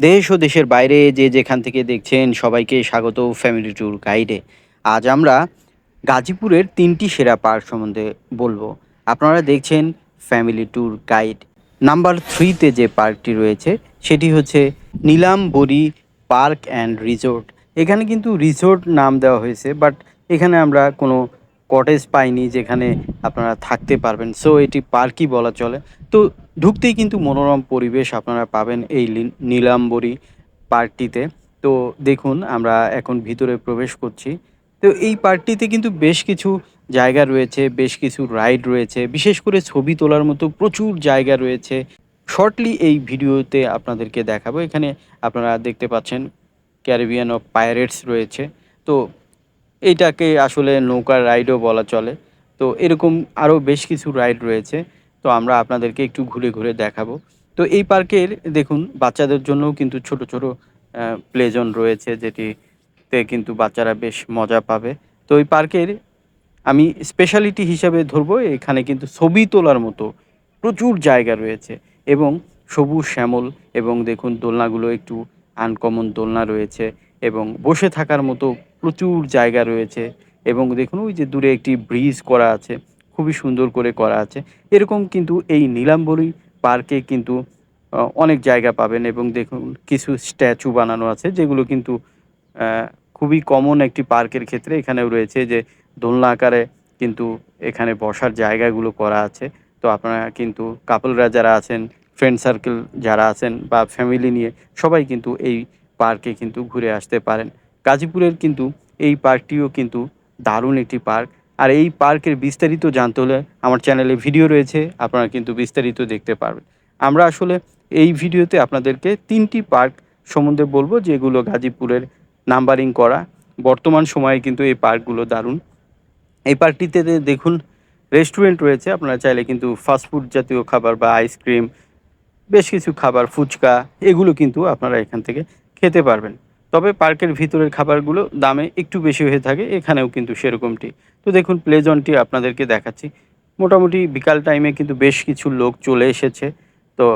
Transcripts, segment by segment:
দেশ ও দেশের বাইরে যে যেখান থেকে দেখছেন সবাইকে স্বাগত ফ্যামিলি ট্যুর গাইডে আজ আমরা গাজীপুরের তিনটি সেরা পার্ক সম্বন্ধে বলব। আপনারা দেখছেন ফ্যামিলি ট্যুর গাইড নাম্বার থ্রিতে যে পার্কটি রয়েছে, সেটি হচ্ছে নীলাম্বরী পার্ক অ্যান্ড রিসোর্ট। এখানে কিন্তু রিসোর্ট নাম দেওয়া হয়েছে, বাট এখানে আমরা কোনো কটেজ পাইনি যেখানে আপনারা থাকতে পারবেন। সো এটি পার্কই বলা চলে। তো ঢুকতেই কিন্তু মনোরম পরিবেশ আপনারা পাবেন এই নীলাম্বরী পার্কটিতে। তো দেখুন, আমরা এখন ভিতরে প্রবেশ করছি। তো এই পার্কটিতে কিন্তু বেশ কিছু জায়গা রয়েছে, বেশ কিছু রাইড রয়েছে। বিশেষ করে ছবি তোলার মতো প্রচুর জায়গা রয়েছে। শর্টলি এই ভিডিওতে আপনাদেরকে দেখাবো। এখানে আপনারা দেখতে পাচ্ছেন ক্যারিবিয়ান অফ পাইরেটস রয়েছে। তো এইটাকে আসলে নৌকার রাইডও বলা চলে। তো এরকম আরও বেশ কিছু রাইড রয়েছে। তো আমরা আপনাদেরকে একটু ঘুরে ঘুরে দেখাবো। তো এই পার্কের, দেখুন, বাচ্চাদের জন্যও কিন্তু ছোট ছোট প্লে জোন রয়েছে, যেটিতে কিন্তু বাচ্চারা বেশ মজা পাবে। তো এই পার্কের আমি স্পেশালিটি হিসাবে ধরবো, এখানে কিন্তু ছবি তোলার মতো প্রচুর জায়গা রয়েছে এবং সবুজ শ্যামল এবং দেখুন, দোলনাগুলো একটু আনকমন দোলনা রয়েছে এবং বসে থাকার মতো প্রচুর জায়গা রয়েছে এবং দেখুন, ওই যে দূরে একটি ব্রিজ করা আছে। খুবই সুন্দর করে করা আছে। এরকম কিন্তু এই নীলাম্বরী পার্কে কিন্তু অনেক জায়গা পাবেন এবং দেখুন কিছু স্ট্যাচু বানানো আছে যেগুলো কিন্তু খুবই কমন একটি পার্কের ক্ষেত্রে এখানেও রয়েছে যে দোলনা আকারে কিন্তু এখানে বসার জায়গাগুলো করা আছে। তো আপনারা কিন্তু কাপলরা যারা আছেন ফ্রেন্ড সার্কেল যারা আছেন বা ফ্যামিলি নিয়ে সবাই কিন্তু এই পার্কে কিন্তু ঘুরে আসতে পারেন। গাজীপুরের কিন্তু এই পার্কটিও কিন্তু দারুণ একটি পার্ক। আর এই পার্কের বিস্তারিত জানতে হলে আমার চ্যানেলে ভিডিও রয়েছে, আপনারা কিন্তু বিস্তারিত দেখতে পারবেন। আমরা আসলে এই ভিডিওতে আপনাদেরকে তিনটি পার্ক সম্বন্ধে বলব, যেগুলো গাজীপুরের নাম্বারিং করা। বর্তমান সময়ে কিন্তু এই পার্কগুলো দারুণ। এই পার্কটিতে দেখুন, রেস্টুরেন্ট রয়েছে, আপনারা চাইলে কিন্তু ফাস্টফুড জাতীয় খাবার বা আইসক্রিম বেশ কিছু খাবার, ফুচকা, এগুলো কিন্তু আপনারা এখান থেকে খেতে পারবেন। তবে পার্কের ভিতরের খাবারগুলো দামে একটু বেশি হয়ে থাকে, এখানেও কিন্তু সেরকমটি। তো দেখুন, প্লেজনটি আপনাদেরকে দেখাচ্ছি। মোটামুটি বিকাল টাইমে কিন্তু বেশ কিছু লোক চলে এসেছে। তো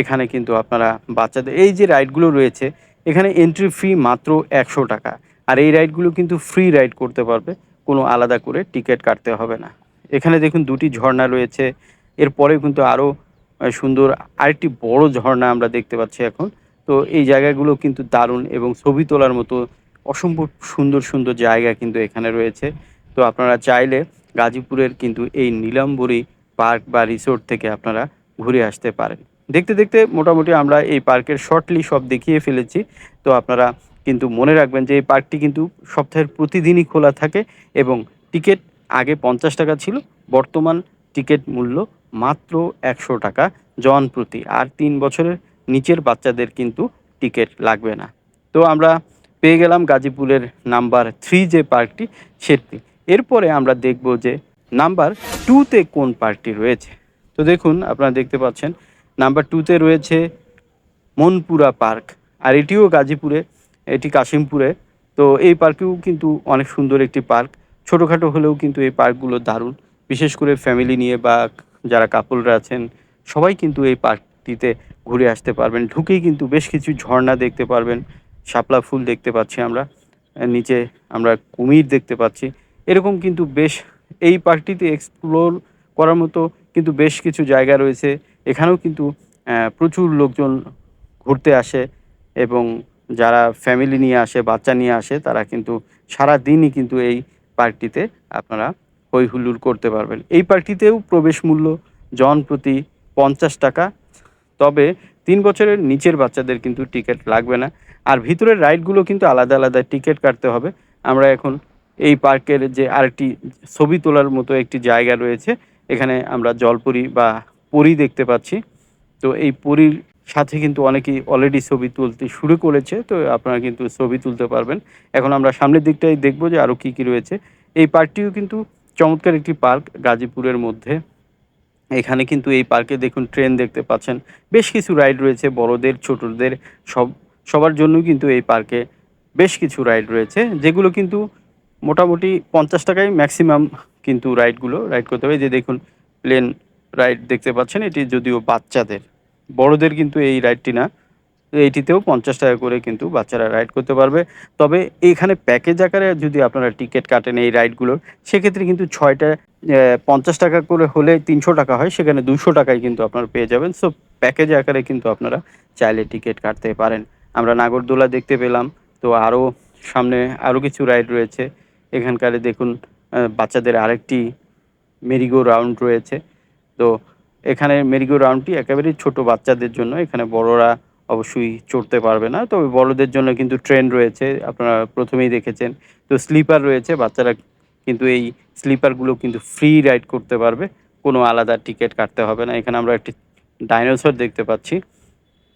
এখানে কিন্তু আপনারা বাচ্চাদের, এই যে রাইডগুলো রয়েছে, এখানে এন্ট্রি ফি মাত্র একশো টাকা। আর এই রাইডগুলো কিন্তু ফ্রি রাইড করতে পারবে, কোনো আলাদা করে টিকিট কাটতে হবে না। এখানে দেখুন, দুটি ঝর্ণা রয়েছে। এরপরেও কিন্তু আরও সুন্দর আরেকটি বড় ঝর্ণা আমরা দেখতে পাচ্ছি এখন। তো এই জায়গাগুলো কিন্তু দারুণ এবং ছবি তোলার মতো অসম্ভব সুন্দর সুন্দর জায়গা কিন্তু এখানে রয়েছে। তো আপনারা চাইলে গাজীপুরের কিন্তু এই নীলাম্বরী পার্ক বা রিসোর্ট থেকে আপনারা ঘুরে আসতে পারেন। দেখতে দেখতে মোটামুটি আমরা এই পার্কের শর্টলি সব দেখিয়ে ফেলেছি। তো আপনারা কিন্তু মনে রাখবেন যে এই পার্কটি কিন্তু সপ্তাহের প্রতিদিনই খোলা থাকে এবং টিকিট আগে পঞ্চাশ টাকা ছিল, বর্তমান টিকিট মূল্য মাত্র একশো টাকা জন প্রতি আর তিন বছরের নিচের বাচ্চাদের কিন্তু টিকিট লাগবে না। তো আমরা পেয়ে গেলাম গাজীপুরের নাম্বার থ্রি যে পার্কটি, সেটি। এরপরে আমরা দেখব যে নাম্বার টুতে কোন পার্কটি রয়েছে। তো দেখুন, আপনারা দেখতে পাচ্ছেন, নাম্বার টুতে রয়েছে মনপুরা পার্ক, আর এটিও গাজীপুরে, এটি কাশিমপুরে। তো এই পার্কেও কিন্তু অনেক সুন্দর একটি পার্ক। ছোটোখাটো হলেও কিন্তু এই পার্কগুলো দারুণ। বিশেষ করে ফ্যামিলি নিয়ে বা যারা কাপলরা আছেন, সবাই কিন্তু এই পার্কটিতে ঘুরে আসতে পারবেন। ঢুকেই কিন্তু বেশ কিছু ঝর্ণা দেখতে পারবেন। শাপলা ফুল দেখতে পাচ্ছি আমরা। নিচে আমরা কুমির দেখতে পাচ্ছি। এরকম কিন্তু বেশ এই পার্কটিতে এক্সপ্লোর করার মতো কিন্তু বেশ কিছু জায়গা রয়েছে। এখানেও কিন্তু প্রচুর লোকজন ঘুরতে আসে এবং যারা ফ্যামিলি নিয়ে আসে, বাচ্চা নিয়ে আসে, তারা কিন্তু সারা দিনই কিন্তু এই পার্কটিতে আপনারা হই হুল্লোড় করতে পারবেন। এই পার্কটিতেও প্রবেশ মূল্য জন প্রতি পঞ্চাশ টাকা। তবে তিন বছরের নিচের বাচ্চাদের কিন্তু টিকিট লাগবে না। আর ভিতরের রাইডগুলো কিন্তু আলাদা আলাদা টিকিট কাটতে হবে। আমরা এখন এই পার্কের যে আরেকটি ছবি তোলার মতো একটি জায়গা রয়েছে, এখানে আমরা জলপরি বা পরি দেখতে পাচ্ছি। তো এই পরীর সাথে কিন্তু অনেকেই অলরেডি ছবি তুলতে শুরু করেছে, তো আপনারা কিন্তু ছবি তুলতে পারবেন। এখন আমরা সামনের দিকটাই দেখব যে আরও কী কী রয়েছে। এই পার্কটিও কিন্তু চমৎকার একটি পার্ক গাজীপুরের মধ্যে। এখানে কিন্তু এই পার্কে দেখুন ট্রেন দেখতে পাচ্ছেন। বেশ কিছু রাইড রয়েছে বড়দের, ছোটদের, সব, সবার জন্য কিন্তু এই পার্কে বেশ কিছু রাইড রয়েছে, যেগুলো কিন্তু মোটামুটি পঞ্চাশ টাকায় ম্যাক্সিমাম কিন্তু রাইডগুলো রাইড করতে হবে। যে দেখুন, প্লেন রাইড দেখতে পাচ্ছেন, এটি যদিও বাচ্চাদের, বড়দের কিন্তু এই রাইডটি না। তো এটিতেও পঞ্চাশ টাকা করে কিন্তু বাচ্চারা রাইড করতে পারবে। তবে এখানে প্যাকেজ আকারে যদি আপনারা টিকিট কাটেন এই রাইডগুলোর সেক্ষেত্রে কিন্তু ছয়টা পঞ্চাশ টাকা করে হলে তিনশো টাকা হয়, সেখানে দুশো টাকায় কিন্তু আপনারা পেয়ে যাবেন। সো প্যাকেজ আকারে কিন্তু আপনারা চাইলে টিকিট কাটতে পারেন। আমরা নাগরদোলা দেখতে পেলাম, তো আরও সামনে আরও কিছু রাইড রয়েছে। এখানকারে দেখুন বাচ্চাদের আরেকটি মেরিগো রাউন্ড রয়েছে। তো এখানে মেরিগো রাউন্ডটি একেবারেই ছোট বাচ্চাদের জন্য, এখানে বড়রা অবশ্যই চড়তে পারবে না। তবে বড়দের জন্য কিন্তু ট্রেন রয়েছে, আপনারা প্রথমেই দেখেছেন। তো স্লিপার রয়েছে, বাচ্চারা কিন্তু এই স্লিপারগুলো কিন্তু ফ্রি রাইড করতে পারবে। কোনো আলাদা টিকিট কাটতে হবে না। এখানে আমরা একটি ডাইনোসর দেখতে পাচ্ছি।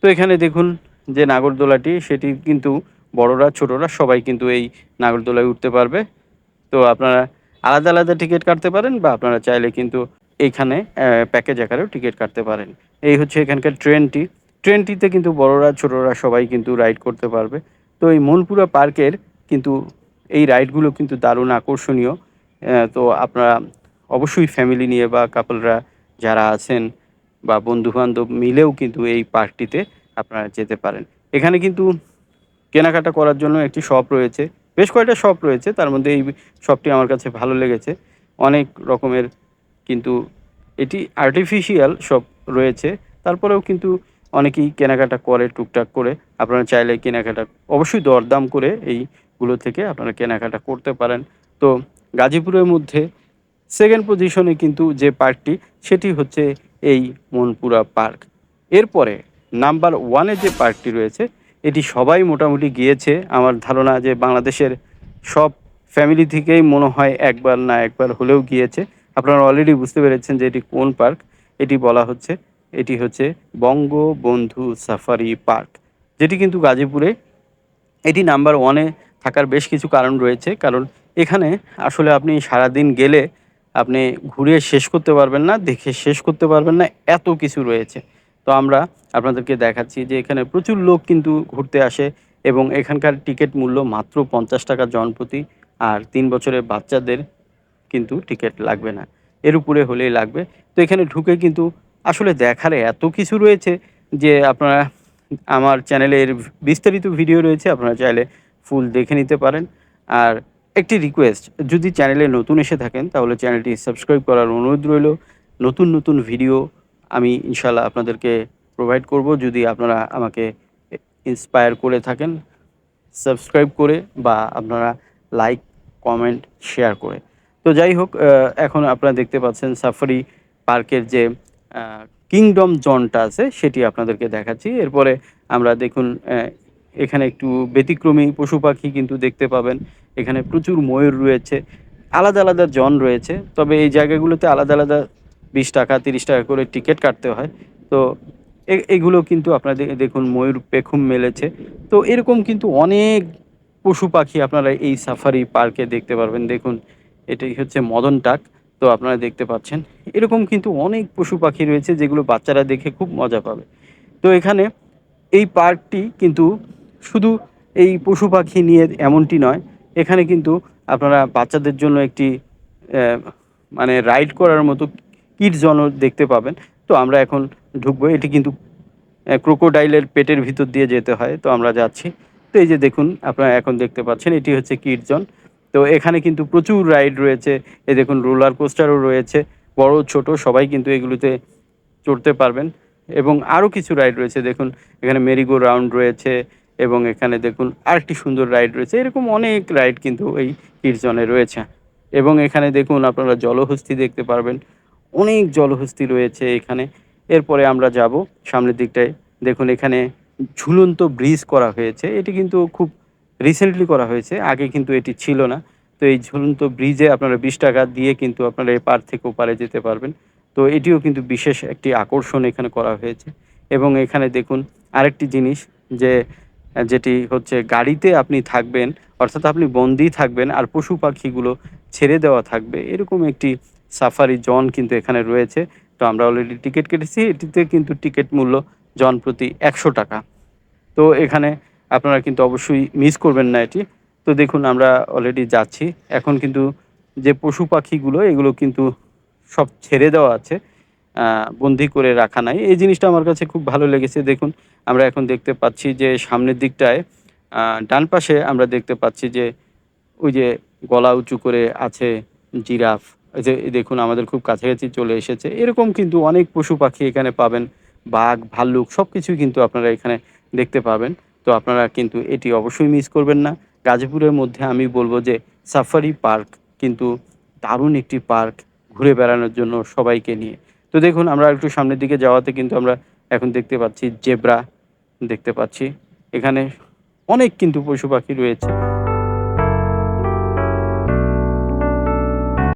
তো এখানে দেখুন যে নাগরদোলাটি, সেটি কিন্তু বড়রা, ছোটরা সবাই কিন্তু এই নাগরদোলায় উঠতে পারবে। তো আপনারা আলাদা আলাদা টিকিট কাটতে পারেন বা আপনারা চাইলে কিন্তু এইখানে প্যাকেজ আকারেও টিকিট কাটতে পারেন। এই হচ্ছে এখানকার ট্রেনটি ট্রেনটিতে কিন্তু বড়রা, ছোটরা সবাই কিন্তু রাইড করতে পারবে। তো এই মনপুরা পার্কের কিন্তু এই রাইডগুলো কিন্তু দারুণ আকর্ষণীয়। তো আপনারা অবশ্যই ফ্যামিলি নিয়ে বা কাপলরা যারা আছেন বা বন্ধুবান্ধব মিলেও কিন্তু এই পার্কটিতে আপনারা যেতে পারেন। এখানে কিন্তু কেনাকাটা করার জন্য একটি শপ রয়েছে। বেশ কয়েকটা শপ রয়েছে, তার মধ্যে এই শপটি আমার কাছে ভালো লেগেছে। অনেক রকমের কিন্তু এটি আর্টিফিশিয়াল সব রয়েছে। তারপরেও কিন্তু অনেকেই কেনাকাটা করে টুকটাক করে। আপনারা চাইলে কেনাকাটা, অবশ্যই দরদাম করে এইগুলো থেকে আপনারা কেনাকাটা করতে পারেন। তো গাজীপুরের মধ্যে সেকেন্ড পজিশনে কিন্তু যে পার্কটি সেটি হচ্ছে এই মনপুরা পার্ক এরপরে নাম্বার ওয়ানে যে পার্কটি রয়েছে, এটি সবাই মোটামুটি গিয়েছে। আমার ধারণা যে বাংলাদেশের সব ফ্যামিলি থেকেই মনে হয় একবার না একবার হলেও গিয়েছে। আপনারা অলরেডি বুঝতে পেরেছেন যে এটি কোন পার্ক এটি বলা হচ্ছে এটি হচ্ছে বঙ্গবন্ধু সাফারি পার্ক, যেটি কিন্তু গাজীপুরে এটি নাম্বার ওয়ানে থাকার বেশ কিছু কারণ রয়েছে। কারণ এখানে আসলে আপনি সারাদিন গেলে আপনি ঘুরে শেষ করতে পারবেন না, দেখে শেষ করতে পারবেন না, এত কিছু রয়েছে। তো আমরা আপনাদেরকে দেখাচ্ছি যে এখানে প্রচুর লোক কিন্তু ঘুরতে আসে এবং এখানকার টিকিট মূল্য মাত্র পঞ্চাশ টাকা জনপ্রতি আর তিন বছরের বাচ্চাদের কিন্তু টিকিট লাগবে না। এর উপরে হলেই লাগবে। তো এখানে ঢুকে কিন্তু আসলে দেখার এত কিছু রয়েছে যে আপনারা আমার চ্যানেলে এর বিস্তারিত ভিডিও রয়েছে, আপনারা চাইলে ফুল দেখে নিতে পারেন। আর একটি রিকোয়েস্ট যদি চ্যানেলে নতুন এসে থাকেন, তাহলে চ্যানেলটি সাবস্ক্রাইব করার অনুরোধ রইল। নতুন নতুন ভিডিও আমি ইনশাল্লাহ আপনাদেরকে প্রোভাইড করব। যদি আপনারা আমাকে ইন্সপায়ার করে থাকেন সাবস্ক্রাইব করে বা আপনারা লাইক কমেন্ট শেয়ার করে। তো যাই হোক এখন আপনারা দেখতে পাচ্ছেন সাফারি পার্কের যে কিংডম জনটা আছে, সেটি আপনাদেরকে দেখাচ্ছি। এরপরে আমরা দেখুন এখানে একটু ব্যতিক্রমী পশু পাখি কিন্তু দেখতে পাবেন। এখানে প্রচুর ময়ূর রয়েছে। আলাদা আলাদা জন রয়েছে। তবে এই জায়গাগুলোতে আলাদা আলাদা বিশ টাকা, তিরিশ টাকা করে টিকিট কাটতে হয়। তো এগুলো কিন্তু আপনাদের দেখুন, ময়ূর পেখুম মেলেছে। তো এরকম কিন্তু অনেক পশু পাখি আপনারা এই সাফারি পার্কে দেখতে পারবেন। দেখুন, এটাই হচ্ছে মদন টাক। তো আপনারা দেখতে পাচ্ছেন। এরকম কিন্তু অনেক পশু পাখি রয়েছে যেগুলো বাচ্চারা দেখে খুব মজা পাবে। তো এখানে এই পার্কটি কিন্তু শুধু এই পশু পাখি নিয়ে এমনটি নয়, এখানে কিন্তু আপনারা বাচ্চাদের জন্য একটি মানে রাইড করার মতো কিট জন দেখতে পাবেন। তো আমরা এখন ঢুকবো। এটি কিন্তু ক্রোকোডাইলের পেটের ভিতর দিয়ে যেতে হয়। তো আমরা যাচ্ছি। তো এই যে দেখুন, আপনারা এখন দেখতে পাচ্ছেন, এটি হচ্ছে কিট জন। তো এখানে কিন্তু প্রচুর রাইড রয়েছে। এ দেখুন রোলার কোস্টারও রয়েছে। বড়, ছোট, সবাই কিন্তু এগুলোতে চড়তে পারবেন। এবং আরও কিছু রাইড রয়েছে, দেখুন, এখানে মেরিগো রাউন্ড রয়েছে এবং এখানে দেখুন, আরেকটি সুন্দর রাইড রয়েছে। এরকম অনেক রাইড কিন্তু এই কীর্জনে রয়েছে। এবং এখানে দেখুন, আপনারা জলহস্তি দেখতে পারবেন। অনেক জলহস্তি রয়েছে এখানে। এরপরে আমরা যাব সামনের দিকটায়। দেখুন, এখানে ঝুলন্ত ব্রিজ করা হয়েছে। এটি কিন্তু খুব রিসেন্টলি করা হয়েছে, আগে কিন্তু এটি ছিল না। তো এই ঝুলন্ত ব্রিজে আপনারা বিশ টাকা দিয়ে কিন্তু আপনারা এপার থেকে ওপারে যেতে পারবেন। তো এটিও কিন্তু বিশেষ একটি আকর্ষণ এখানে করা হয়েছে। এবং এখানে দেখুন আরেকটি জিনিস যে, যেটি হচ্ছে গাড়িতে আপনি থাকবেন, অর্থাৎ আপনি বন্দি থাকবেন আর পশু পাখিগুলো ছেড়ে দেওয়া থাকবে। এরকম একটি সাফারি জন কিন্তু এখানে রয়েছে। তো আমরা অলরেডি টিকিট কেটেছি। এটিতে কিন্তু টিকিট মূল্য জন প্রতি একশো টাকা। তো এখানে আপনারা কিন্তু অবশ্যই মিস করবেন না এটি তো দেখুন আমরা অলরেডি যাচ্ছি এখন কিন্তু যে পশু পাখিগুলো এগুলো কিন্তু সব ছেড়ে দেওয়া আছে বন্দি করে রাখা নাই। এই জিনিসটা আমার কাছে খুব ভালো লেগেছে। দেখুন আমরা এখন দেখতে পাচ্ছি যে সামনের দিকটায় ডান পাশে আমরা দেখতে পাচ্ছি যে ওই যে গলা উঁচু করে আছে জিরাফ। যে দেখুন আমাদের খুব কাছাকাছি চলে এসেছে। এরকম কিন্তু অনেক পশু-পাখি এখানে পাবেন। বাঘ, ভাল্লুক সব কিছুই কিন্তু আপনারা এখানে দেখতে পাবেন। তো আপনারা কিন্তু এটি অবশ্যই মিস করবেন না। গাজীপুরের মধ্যে আমি বলব যে সাফারি পার্ক কিন্তু দারুণ একটি পার্ক ঘুরে বেড়ানোর জন্য সবাইকে নিয়ে। তো দেখুন, আমরা একটু সামনের দিকে যাওয়াতে কিন্তু আমরা এখন দেখতে পাচ্ছি জেব্রা, দেখতে পাচ্ছি। এখানে অনেক কিন্তু পশু-পাখি রয়েছে।